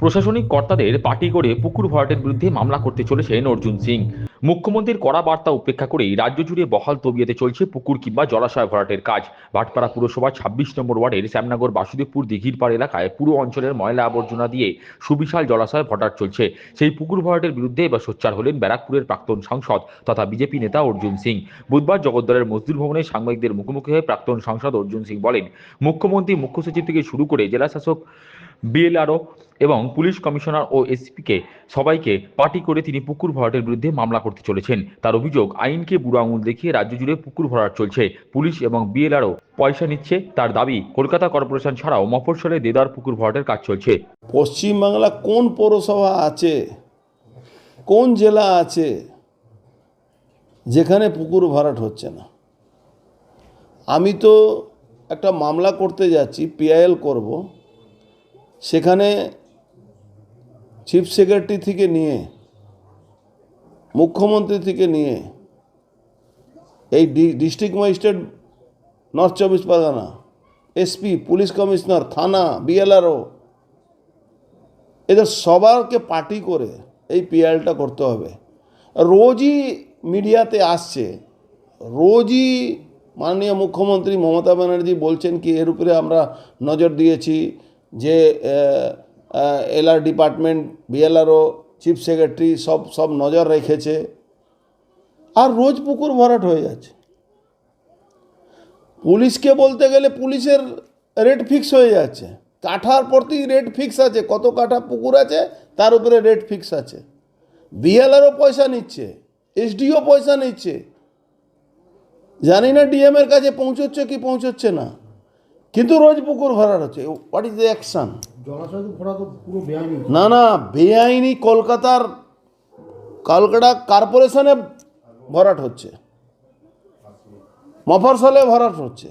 প্রশাসনিক কর্তাদের পার্টি করে পুকুর ভরাটের বিরুদ্ধে মামলা করতে চলেছেন অর্জুন সিং। মুখ্যমন্ত্রীর কড়া বার্তা উপেক্ষা করেই রাজ্য জুড়ে বহাল তবিয়েতে চলছে পুকুর কিংবা জলাশয় ভরাটের কাজ। ভাটপাড়া পুরসভা ছাব্বিশ নম্বর ওয়ার্ডের শ্যামনগর, বাসুদেবপুর দিঘির পাড় এলাকায় পুরো অঞ্চলের ময়লা আবর্জনা দিয়ে সুবিশাল জলাশয় ভরাট চলছে। সেই পুকুর ভরাটের বিরুদ্ধে এবার সোচ্চার হলেন ব্যারাকপুরের প্রাক্তন সাংসদ তথা বিজেপি নেতা অর্জুন সিং। বুধবার জগদ্দলের মজদুর ভবনে সাংবাদিকদের মুখোমুখি হয়ে প্রাক্তন সাংসদ অর্জুন সিং বলেন, মুখ্যমন্ত্রী, মুখ্য সচিব থেকে শুরু করে জেলা শাসক বিএলআরও এবং পুলিশ কমিশনার ও এসপিকে সবাইকে পার্টি করে তিনি পুকুর ভরাটের বিরুদ্ধে মামলা করতে চলেছেন। তার অভিযোগ, আইনকে বুড়ো আঙুল দেখিয়ে রাজ্য জুড়ে পুকুর ভরাট চলছে। পুলিশ এবং বিএলআরও পয়সা নিচ্ছে তার দাবি। কলকাতা কর্পোরেশন ছাড়াও মফস্বলে দেদার পুকুর ভরাটের কাজ চলছে। পশ্চিমবাংলা কোন পৌরসভা আছে? কোন জেলা আছে? যেখানে পুকুর ভরাট হচ্ছে না? আমি তো একটা মামলা করতে যাচ্ছি, পিআইএল করব। সেখানে চিফ সেক্রেটারি থেকে নিয়ে, মুখ্যমন্ত্রী থেকে নিয়ে, এই ডিস্ট্রিক্ট ম্যাজিস্ট্রেট নর্থ চব্বিশ পরগনা, এসপি, পুলিশ কমিশনার, থানা, বিএলআরও, এদের সবারকে পার্টি করে এই পিআরটা করতে হবে। রোজই মিডিয়াতে আসছে, রোজই মাননীয় মুখ্যমন্ত্রী মমতা ব্যানার্জি বলছেন কি, এর উপরে আমরা নজর দিয়েছি যে LR department BLRO chief secretary সব সব নজর রেখেছে। আর রোজ পুকুর ভরাট হয়ে যাচ্ছে। পুলিশকে বলতে গেলে পুলিশের রেট ফিক্স হয়ে যাচ্ছে। কাঠার প্রতি রেট ফিক্স আছে। কত কাঠা পুকুর আছে, তার উপরে রেট ফিক্স আছে। বিএলআরও পয়সা নিচ্ছে এসডিও পয়সা নিচ্ছে। জানি না ডিএম এর কাছে পৌঁছচ্ছে কি পৌঁছচ্ছে না। কিন্তু রোজ পুকুর ভরাট হচ্ছে। হোয়াট ইজ দ্য অ্যাকশন না না বেআইনি কলকাতার কলকাতা কর্পোরেশনে ভরাট হচ্ছে। মফরসলে ভরাট হচ্ছে।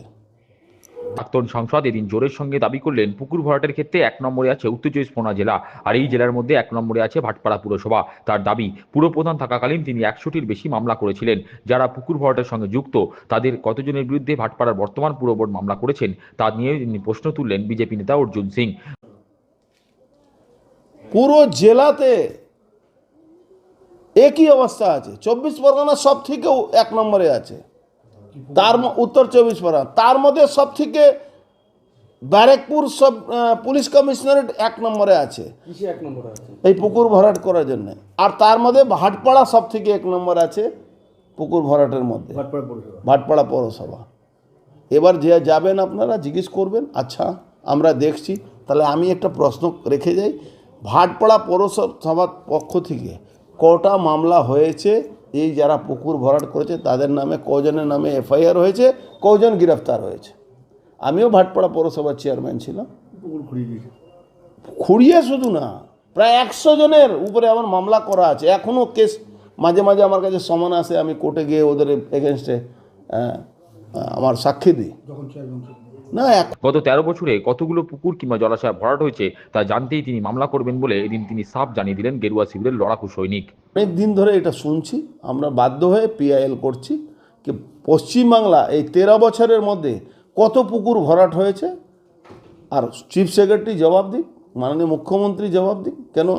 প্রাক্তন সংসদ এদিন জোরের সঙ্গে দাবি করলেন পুকুর ভরাটের ক্ষেত্রে এক নম্বরে আছে উত্তর চব্বিশ পরগনা জেলা আর এই জেলার মধ্যে এক নম্বরে আছে ভাটপাড়া পুরসভা। তার দাবি পুরপ্রধান থাকাকালীন তিনি একশোটির বেশি মামলা করেছিলেন। যারা পুকুর ভরাটের সঙ্গে যুক্ত তাদের কতজনের বিরুদ্ধে ভাটপাড়ার বর্তমান পুর বোর্ড মামলা করেছেন তা নিয়ে তিনি প্রশ্ন তুললেন বিজেপি নেতা অর্জুন সিং। পুরো জেলাতে একই অবস্থা আছে। চব্বিশ পরগনা সব থেকে এক নম্বরে আছে। তার উত্তর চব্বিশ পরগনা। তার মধ্যে সব থেকে ব্যারেকপুর সব পুলিশ কমিশনারেট এক নম্বরে আছে। কৃষি এক নম্বর আছে? এই পুকুর ভরাট করার জন্য। আর তার মধ্যে ভাটপাড়া সব থেকে এক নম্বর আছে পুকুর ভরাটের মধ্যে। ভাটপাড়া পৌরসভা। এবার যে যাবেন আপনারা জিজ্ঞেস করবেন আচ্ছা আমরা দেখছি। তাহলে আমি একটা প্রশ্ন রেখে যাই। ভাটপাড়া পৌরসভার পক্ষ থেকে কটা মামলা হয়েছে এই যারা পুকুর ভরাট করেছে তাদের নামে কজনের নামে এফআইআর হয়েছে কজন গ্রেফতার হয়েছে? আমিও ভাটপাড়া পৌরসভার চেয়ারম্যান ছিলাম। খুঁড়িয়ে শুধু না প্রায় একশো জনের উপরে আমার মামলা করা আছে। এখনও কেস মাঝে মাঝে আমার কাছে সমান আসে আমি কোর্টে গিয়ে ওদের এগেনস্টে আমার সাক্ষী দিই। না গত তেরো বছরে কতগুলো পুকুর কিংবা জলাশয় ভরাট হয়েছে তা জানতেই তিনি মামলা করবেন বলে এদিন তিনি সাফ জানিয়ে দিলেন গেরুয়া শিবিরের লড়াকু সৈনিক। অনেক দিন ধরে এটা শুনছি আমরা বাধ্য হয়ে পিআইএল করছি কি পশ্চিমবাংলা এই তেরো বছরের মধ্যে কত পুকুর ভরাট হয়েছে? আর চিফ সেক্রেটারি জবাব দিক মাননীয় মুখ্যমন্ত্রী জবাব দিক কেন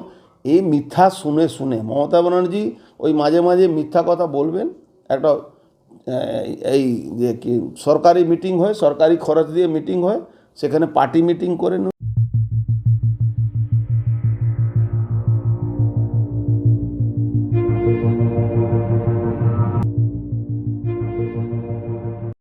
এই মিথ্যা শুনে শুনে মমতা ব্যানার্জি ওই মাঝে মাঝে মিথ্যা কথা বলবেন একটা এই কি সরকারি মিটিং হয় সরকারি খরচ দিয়ে মিটিং হয় সেখানে পার্টি মিটিং করে